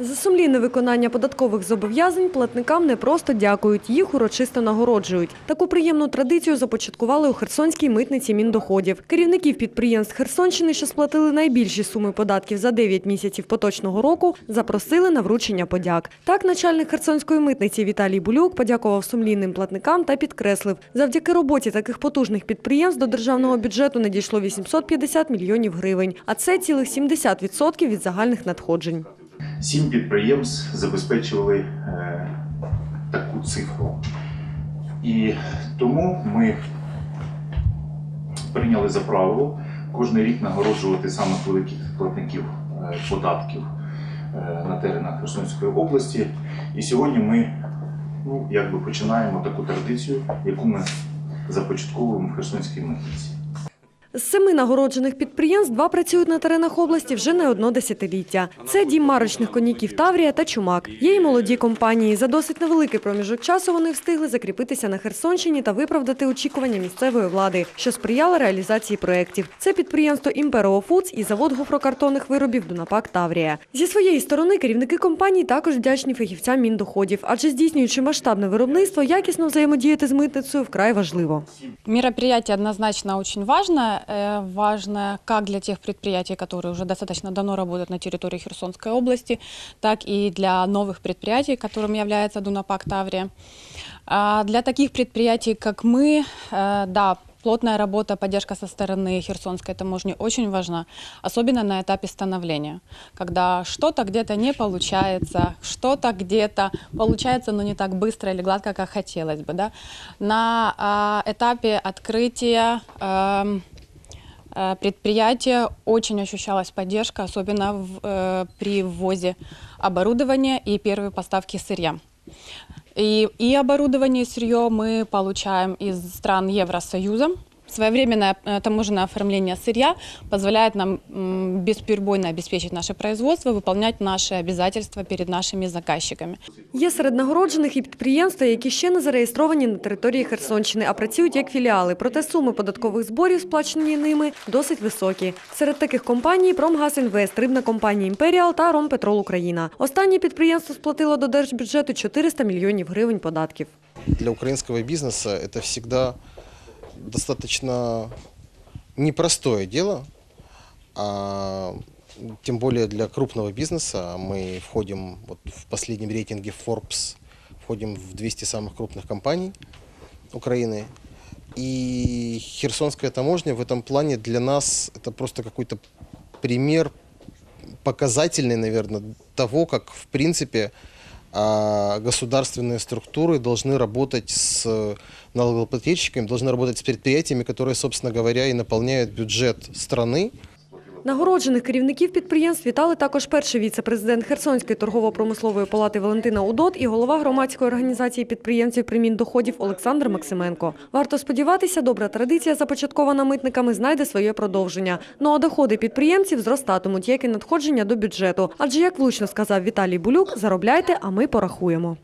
За сумлінне виконання податкових зобов'язань платникам не просто дякують, їх урочисто нагороджують. Таку приємну традицію започаткували у Херсонській митниці Міндоходів. Керівників підприємств Херсонщини, що сплатили найбільші суми податків за 9 місяців поточного року, запросили на вручення подяк. Так, начальник Херсонської митниці Віталій Булюк подякував сумлінним платникам та підкреслив, завдяки роботі таких потужних підприємств до державного бюджету надійшло 850 мільйонів гривень, а це цілих 70% від загальних надходжень. Сім підприємств забезпечували е, таку цифру. І тому ми прийняли за правило кожен рік нагороджувати самих великих платників е, податків е, на теренах Херсонської області. І сьогодні ми ну, якби починаємо таку традицію, яку ми започатковуємо в Херсонській митниці. З семи нагороджених підприємств два працюють на теренах області вже не одно десятиліття. Це дім марочних коняків Таврія та Чумак. Є й молоді компанії. За досить невеликий проміжок часу вони встигли закріпитися на Херсонщині та виправдати очікування місцевої влади, що сприяла реалізації проєктів. Це підприємство Фудс і завод гофрокартонних виробів Дунапак Таврія. Зі своєї сторони керівники компаній також вдячні фахівцям міндоходів, адже здійснюючи масштабне виробництво, якісно взаємодіяти з митницею вкрай важливо. Мероприятие однозначно очень важно. Э, Важно как для тех предприятий, которые уже достаточно давно работают на территории Херсонской области, так и для новых предприятий, которым является Дунапак Таврия. А Для таких предприятий, как мы, э, да, плотная работа, поддержка со стороны Херсонской таможни очень важна, особенно на этапе становления, когда что-то где-то не получается, что-то где-то получается, но не так быстро или гладко, как хотелось бы. Да? На а, этапе открытия э, предприятия очень ощущалась поддержка, особенно в, э, при ввозе оборудования и первой поставки сырья. И, и оборудование, и сырье мы получаем из стран Евросоюза. Своевременное э, таможенное оформление сырья позволяет нам м, бесперебойно обеспечить наше производство, выполнять наши обязательства перед нашими заказчиками. Є серед нагороджених і підприємства, які ще не зареєстровані на території Херсонщини, а працюють як філіали. Проте суми податкових зборів, сплачені ними, досить високі. Серед таких компаній Промгазінвест, рибна компанія Імперіал та Ромпетрол Україна. Останнє підприємство сплатило до держбюджету 400 мільйонів гривень податків. для украинского бизнеса это всегда Достаточно непростое дело, а тем более для крупного бизнеса. Мы входим вот в последнем рейтинге Forbes, входим в 200 самых крупных компаний Украины. И Херсонская таможня в этом плане для нас это просто какой-то пример показательный, наверное, того, как в принципе а, государственные структуры должны работать с налогоплательщиками, должны работать с предприятиями, которые, собственно говоря, и наполняют бюджет страны. Нагороджених керівників підприємств вітали також перший віце-президент Херсонської торгово-промислової палати Валентина Удот і голова громадської організації підприємців примін доходів Олександр Максименко. Варто сподіватися, добра традиція, започаткована митниками, знайде своє продовження. Ну а доходи підприємців зростатимуть, як і надходження до бюджету. Адже, як влучно сказав Віталій Булюк, заробляйте, а ми порахуємо.